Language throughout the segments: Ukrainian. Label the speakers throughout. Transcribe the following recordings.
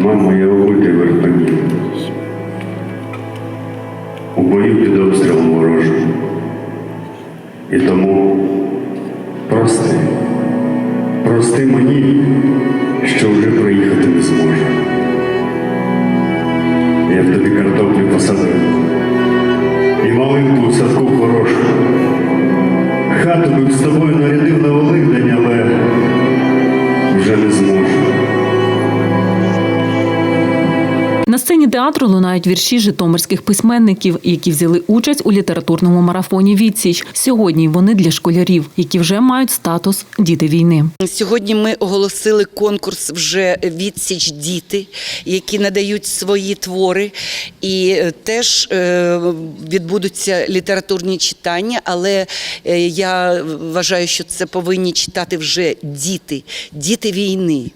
Speaker 1: Мамо, я у Ольги в. У бою під обстрілом ворожим. І тому прости, прости мені, що вже приїхати
Speaker 2: театру лунають вірші житомирських письменників, які взяли участь у літературному марафоні Відсіч. Сьогодні вони для школярів, які вже мають статус діти війни.
Speaker 3: Сьогодні ми оголосили конкурс вже відсіч діти, які надають свої твори, і е, теж е, відбудуться літературні читання. Але е, я вважаю, що це повинні читати вже діти, діти війни.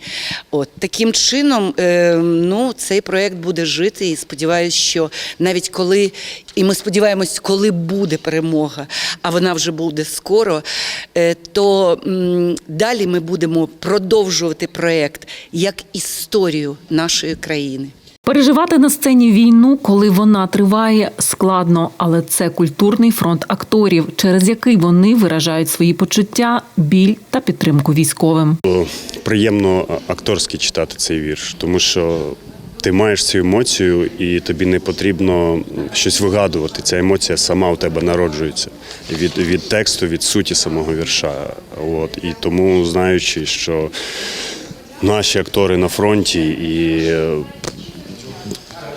Speaker 3: От таким чином, е, ну цей проект буде жити. І сподіваюся, що навіть коли і ми сподіваємось, коли буде перемога, а вона вже буде скоро, е, то м, далі ми будемо продовжувати проект як історію нашої країни.
Speaker 2: Переживати на сцені війну, коли вона триває, складно, але це культурний фронт акторів, через який вони виражають свої почуття, біль та підтримку військовим.
Speaker 4: приємно акторськи читати цей вірш, тому що ти маєш цю емоцію, і тобі не потрібно щось вигадувати. Ця емоція сама у тебе народжується від, від тексту, від суті самого вірша. От. І тому, знаючи, що наші актори на фронті і.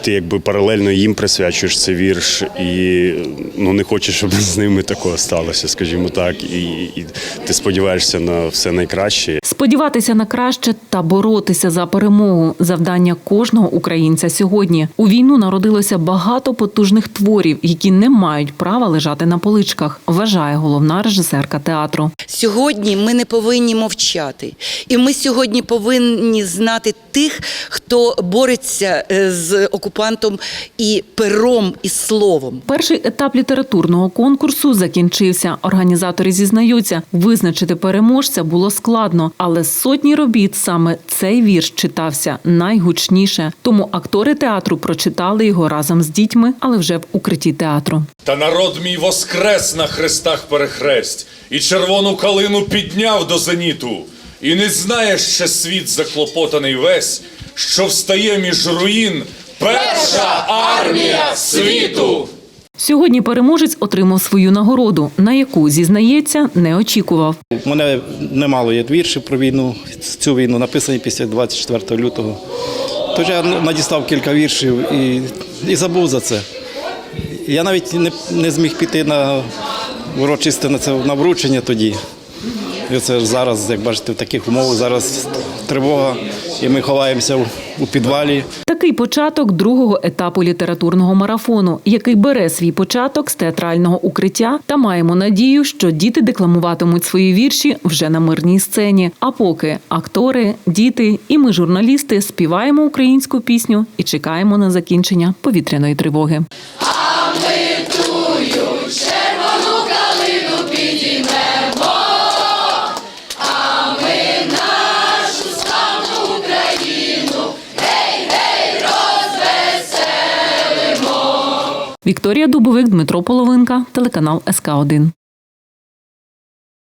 Speaker 4: Ти якби паралельно їм присвячуєш цей вірш, і ну не хочеш, щоб з ними такого сталося, скажімо так. І, і ти сподіваєшся на все найкраще.
Speaker 2: Сподіватися на краще та боротися за перемогу завдання кожного українця сьогодні. У війну народилося багато потужних творів, які не мають права лежати на поличках, вважає головна режисерка театру.
Speaker 3: Сьогодні ми не повинні мовчати, і ми сьогодні повинні знати тих, хто бореться е, з окупантом і пером, і словом.
Speaker 2: Перший етап літературного конкурсу закінчився. Організатори зізнаються, визначити переможця було складно, але з сотні робіт саме цей вірш читався найгучніше. Тому актори театру прочитали його разом з дітьми, але вже в укритті театру.
Speaker 5: Та народ мій воскрес на хрестах перехресть, і червону калину підняв до зеніту, і не знає ще світ заклопотаний весь, що встає між руїн перша армія світу.
Speaker 2: Сьогодні переможець отримав свою нагороду, на яку зізнається, не очікував.
Speaker 6: У мене немало є віршів про війну, цю війну написані після 24 лютого. Тож я надіслав кілька віршів і, і забув за це. Я навіть не, не зміг піти на урочисте на це на вручення тоді. І це зараз, як бачите, в таких умовах зараз тривога, і ми ховаємося у, підвалі.
Speaker 2: Такий початок другого етапу літературного марафону, який бере свій початок з театрального укриття, та маємо надію, що діти декламуватимуть свої вірші вже на мирній сцені. А поки актори, діти і ми, журналісти, співаємо українську пісню і чекаємо на закінчення повітряної тривоги. Вікторія Дубовик, Дмитро Половинка, телеканал СК 1